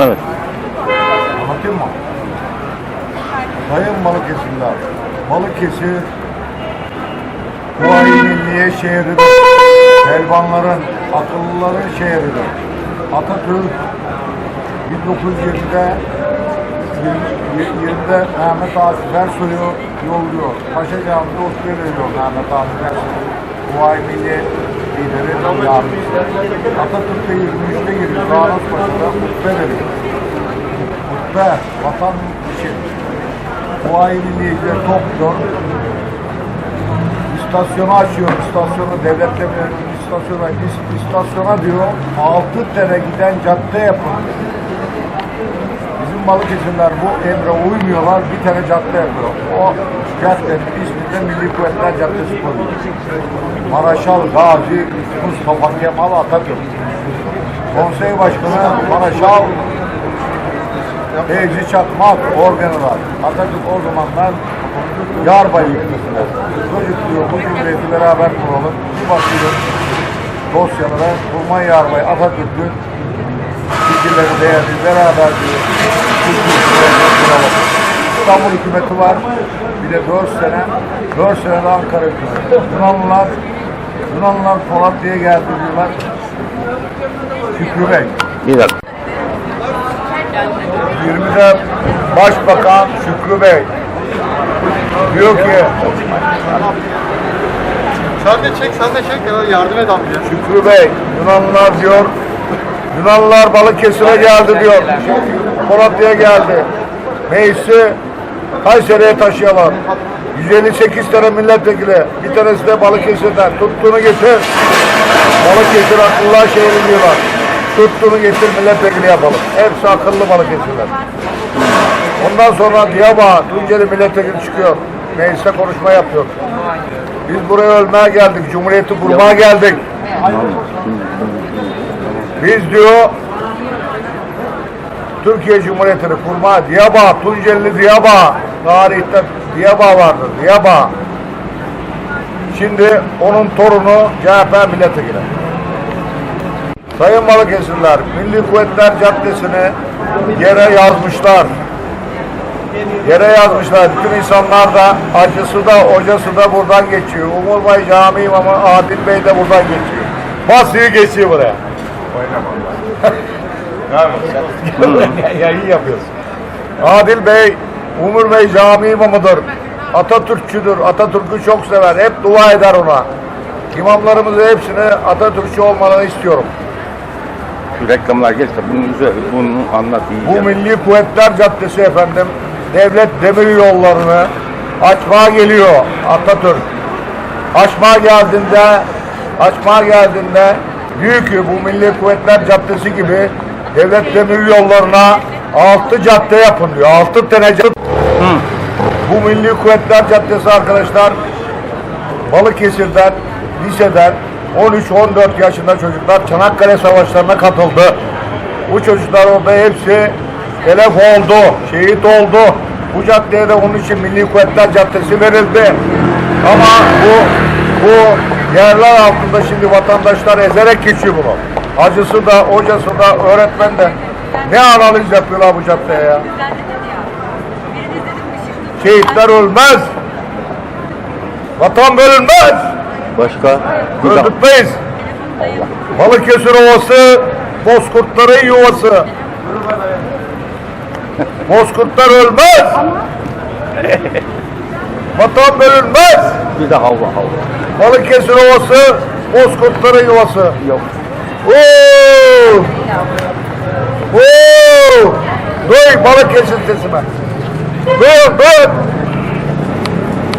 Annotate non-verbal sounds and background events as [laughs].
Evet. Anlatayım mı? Sayın Balıkesirliler, Balıkesir Milliye şehridir. Pelvanların, akıllıların şehridir. Atatürk 1920'de 20'de Mehmet Akif Ersoy'u yolluyor. Paşa Camii'de veriyor Mehmet Akif Ersoy. Milliye lideri yardımcısı. Atatürk de 23'te giriyor. Dağınız Paşa'da hutbe veriyor. Hutbe, vatan için. Milliyeciler topluyor. İstasyonu açıyor, istasyonu devletle bir istasyona, is- istasyona diyor, altı tane giden cadde yapın. Balıkesirler bu emre uymuyorlar, bir tane cadde yapıyor. O caddenin ismi de Milli Kuvvetler Caddesi koyuyor. Maraşal Gazi Mustafa Kemal Atatürk. Konsey Başkanı Maraşal Fevzi Çakmak, Orgeneral. Atatürk o zamanlar Yarbay ülkesinde. Çocuk diyor bu cumhuriyeti beraber kuralım. Bir bakıyor dosyalara Kurmay Yarbay Atatürk'ün fikirleri değerli beraber kuralım. İstanbul hükümeti var. Bir de 4 sene, 4 sene de Ankara hükümeti. Yunanlılar, Yunanlılar Polat diye geldi diyorlar. Şükrü Bey. Bir dakika. 20'de Başbakan Şükrü Bey diyor ki Sen de çek, sen de çek ya yardım et amca. Şükrü Bey Yunanlılar diyor Yunanlılar Balıkesir'e geldi diyor. Polatlı'ya geldi. Meclisi Kayseri'ye taşıyorlar. 158 tane milletvekili. Bir tanesi de Balıkesir'den. Tuttuğunu getir. Balıkesir akıllılar şehri diyorlar. Tuttuğunu getir milletvekili yapalım. Hepsi akıllı Balıkesirler. Ondan sonra Diyarbakır, Tunceli milletvekili çıkıyor. Mecliste konuşma yapıyor. Biz buraya ölmeye geldik. Cumhuriyeti kurmaya geldik. Biz diyor Türkiye Cumhuriyeti'ni kurma Diyaba, Tunceli Diyaba tarihte Diyaba vardır. Diyaba. Şimdi onun torunu CHP milletvekili. Sayın Balıkesirler, Milli Kuvvetler Caddesi'ni yere yazmışlar. Yere yazmışlar. Bütün insanlar da acısı da hocası da buradan geçiyor. Umur Bay Cami İmamı Adil Bey de buradan geçiyor. Basıyor geçiyor buraya. [laughs] ya iyi yapıyorsun. Adil Bey, Umur Bey cami imamıdır. Atatürkçüdür. Atatürk'ü çok sever. Hep dua eder ona. İmamlarımızı hepsini Atatürkçü olmalarını istiyorum. Şu reklamlar gelirse bunun üzerine bunu anlat Bu iyice. Milli Kuvvetler Caddesi efendim devlet demir yollarını açmaya geliyor Atatürk. Açmaya geldiğinde açmaya geldiğinde diyor ki bu Milli Kuvvetler Caddesi gibi devlet demir yollarına altı cadde yapın diyor. Altı tane cadde. Bu Milli Kuvvetler Caddesi arkadaşlar Balıkesir'den, liseden 13-14 yaşında çocuklar Çanakkale Savaşları'na katıldı. Bu çocuklar orada hepsi telef oldu, şehit oldu. Bu caddeye de onun için Milli Kuvvetler Caddesi verildi. Ama bu bu yerler altında şimdi vatandaşlar ezerek geçiyor bunu. Acısı da, hocası da, öğretmen de. Ne analiz yapıyorlar bu caddeye ya? Şehitler ölmez. Vatan bölünmez. Başka? Öldürtmeyiz. Balıkesir Ovası, Bozkurtların yuvası. Bozkurtlar ölmez. [laughs] Vatan bölünmez. Bir daha Allah Allah. Balıkesir Ovası, Bozkurtların yuvası. Yok. Oo! Oo! Duy Balıkesir sesime. Duy, duy.